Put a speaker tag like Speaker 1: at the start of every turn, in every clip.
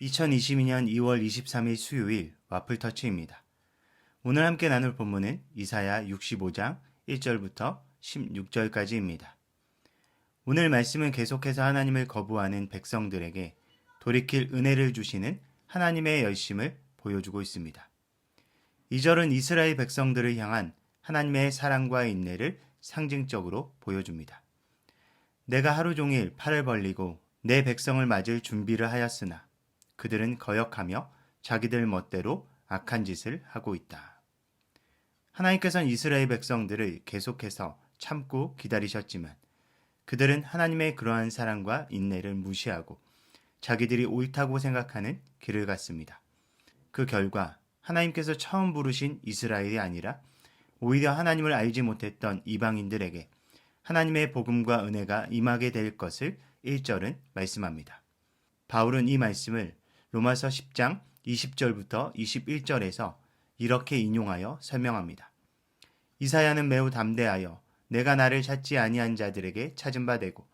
Speaker 1: 2022년 2월 23일 수요일 와플터치입니다. 오늘 함께 나눌 본문은 이사야 65장 1절부터 16절까지입니다. 오늘 말씀은 계속해서 하나님을 거부하는 백성들에게 돌이킬 은혜를 주시는 하나님의 열심을 보여주고 있습니다. 2절은 이스라엘 백성들을 향한 하나님의 사랑과 인내를 상징적으로 보여줍니다. 내가 하루 종일 팔을 벌리고 내 백성을 맞을 준비를 하였으나 그들은 거역하며 자기들 멋대로 악한 짓을 하고 있다. 하나님께서는 이스라엘 백성들을 계속해서 참고 기다리셨지만 그들은 하나님의 그러한 사랑과 인내를 무시하고 자기들이 옳다고 생각하는 길을 갔습니다. 그 결과 하나님께서 처음 부르신 이스라엘이 아니라 오히려 하나님을 알지 못했던 이방인들에게 하나님의 복음과 은혜가 임하게 될 것을 1절은 말씀합니다. 바울은 이 말씀을 로마서 10장 20절부터 21절에서 이렇게 인용하여 설명합니다. 이사야는 매우 담대하여 내가 나를 찾지 아니한 자들에게 찾은 바 되고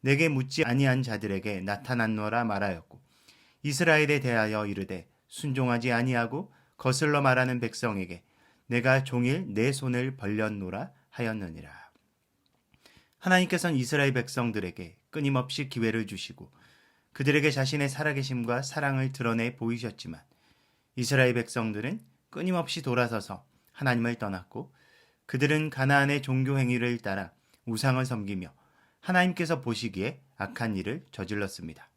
Speaker 1: 내게 묻지 아니한 자들에게 나타났노라 말하였고 이스라엘에 대하여 이르되 순종하지 아니하고 거슬러 말하는 백성에게 내가 종일 내 손을 벌렸노라 하였느니라. 하나님께서는 이스라엘 백성들에게 끊임없이 기회를 주시고 그들에게 자신의 살아계심과 사랑을 드러내 보이셨지만 이스라엘 백성들은 끊임없이 돌아서서 하나님을 떠났고 그들은 가나안의 종교 행위를 따라 우상을 섬기며 하나님께서 보시기에 악한 일을 저질렀습니다.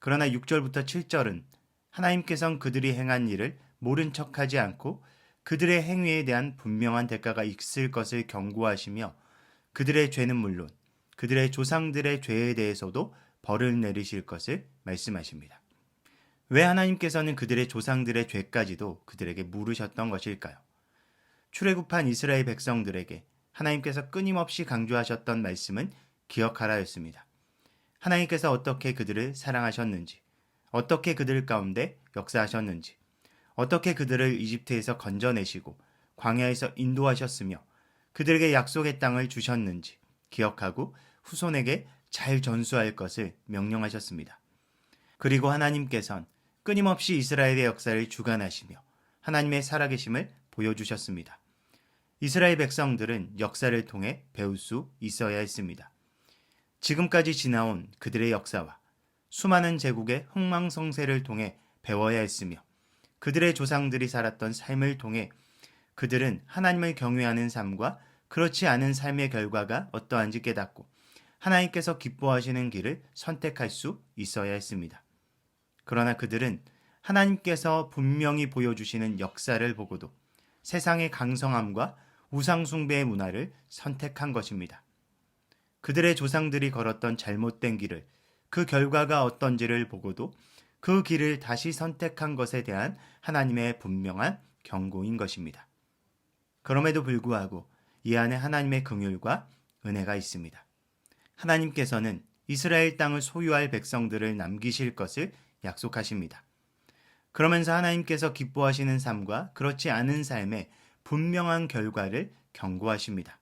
Speaker 1: 그러나 6절부터 7절은 하나님께서는 그들이 행한 일을 모른 척하지 않고 그들의 행위에 대한 분명한 대가가 있을 것을 경고하시며 그들의 죄는 물론 그들의 조상들의 죄에 대해서도 벌을 내리실 것을 말씀하십니다. 왜 하나님께서는 그들의 조상들의 죄까지도 그들에게 물으셨던 것일까요? 출애굽한 이스라엘 백성들에게 하나님께서 끊임없이 강조하셨던 말씀은 기억하라였습니다. 하나님께서 어떻게 그들을 사랑하셨는지, 어떻게 그들 가운데 역사하셨는지, 어떻게 그들을 이집트에서 건져내시고 광야에서 인도하셨으며 그들에게 약속의 땅을 주셨는지 기억하고 후손에게 잘 전수할 것을 명령하셨습니다. 그리고 하나님께선 끊임없이 이스라엘의 역사를 주관하시며 하나님의 살아계심을 보여주셨습니다. 이스라엘 백성들은 역사를 통해 배울 수 있어야 했습니다. 지금까지 지나온 그들의 역사와 수많은 제국의 흥망성쇠를 통해 배워야 했으며 그들의 조상들이 살았던 삶을 통해 그들은 하나님을 경외하는 삶과 그렇지 않은 삶의 결과가 어떠한지 깨닫고 하나님께서 기뻐하시는 길을 선택할 수 있어야 했습니다. 그러나 그들은 하나님께서 분명히 보여주시는 역사를 보고도 세상의 강성함과 우상숭배의 문화를 선택한 것입니다. 그들의 조상들이 걸었던 잘못된 길을 그 결과가 어떤지를 보고도 그 길을 다시 선택한 것에 대한 하나님의 분명한 경고인 것입니다. 그럼에도 불구하고 이 안에 하나님의 긍휼과 은혜가 있습니다. 하나님께서는 이스라엘 땅을 소유할 백성들을 남기실 것을 약속하십니다. 그러면서 하나님께서 기뻐하시는 삶과 그렇지 않은 삶의 분명한 결과를 경고하십니다.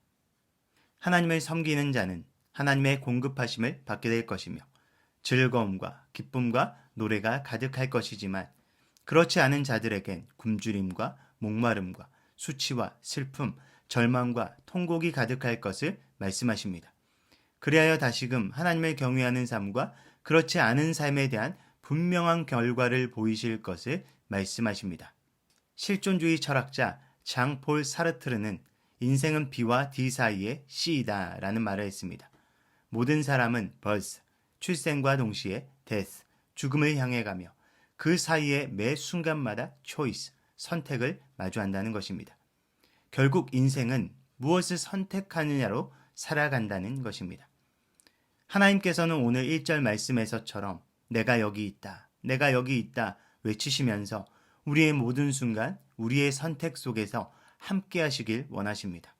Speaker 1: 하나님을 섬기는 자는 하나님의 공급하심을 받게 될 것이며 즐거움과 기쁨과 노래가 가득할 것이지만 그렇지 않은 자들에겐 굶주림과 목마름과 수치와 슬픔, 절망과 통곡이 가득할 것을 말씀하십니다. 그리하여 다시금 하나님을 경외하는 삶과 그렇지 않은 삶에 대한 분명한 결과를 보이실 것을 말씀하십니다. 실존주의 철학자 장폴 사르트르는 인생은 B와 D 사이의 C이다 라는 말을 했습니다. 모든 사람은 벌스, 출생과 동시에 death, 죽음을 향해 가며 그 사이에 매 순간마다 choice, 선택을 마주한다는 것입니다. 결국 인생은 무엇을 선택하느냐로 살아간다는 것입니다. 하나님께서는 오늘 1절 말씀에서처럼 내가 여기 있다, 내가 여기 있다 외치시면서 우리의 모든 순간, 우리의 선택 속에서 함께 하시길 원하십니다.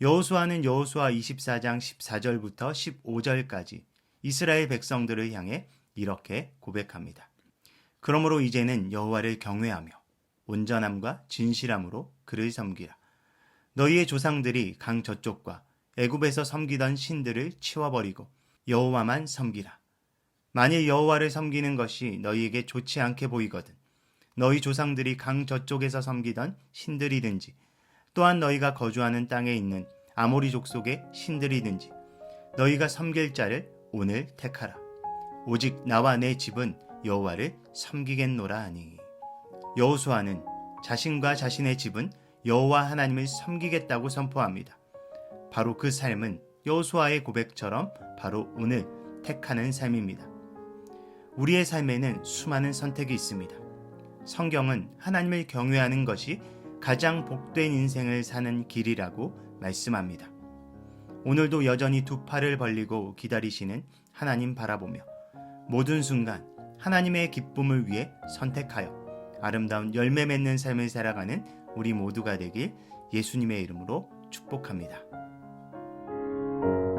Speaker 1: 여호수아는 여호수아 24장 14절부터 15절까지 이스라엘 백성들을 향해 이렇게 고백합니다. 그러므로 이제는 여호와를 경외하며 온전함과 진실함으로 그를 섬기라. 너희의 조상들이 강 저쪽과 애굽에서 섬기던 신들을 치워버리고 여호와만 섬기라. 만일 여호와를 섬기는 것이 너희에게 좋지 않게 보이거든 너희 조상들이 강 저쪽에서 섬기던 신들이든지 또한 너희가 거주하는 땅에 있는 아모리 족속의 신들이든지 너희가 섬길 자를 오늘 택하라 오직 나와 내 집은 여호와를 섬기겠노라 하니 여호수아는 자신과 자신의 집은 여호와 하나님을 섬기겠다고 선포합니다. 바로 그 삶은 여호수아의 고백처럼 바로 오늘 택하는 삶입니다. 우리의 삶에는 수많은 선택이 있습니다. 성경은 하나님을 경외하는 것이 가장 복된 인생을 사는 길이라고 말씀합니다. 오늘도 여전히 두 팔을 벌리고 기다리시는 하나님 바라보며 모든 순간 하나님의 기쁨을 위해 선택하여 아름다운 열매 맺는 삶을 살아가는 우리 모두가 되길 예수님의 이름으로 축복합니다. thank you.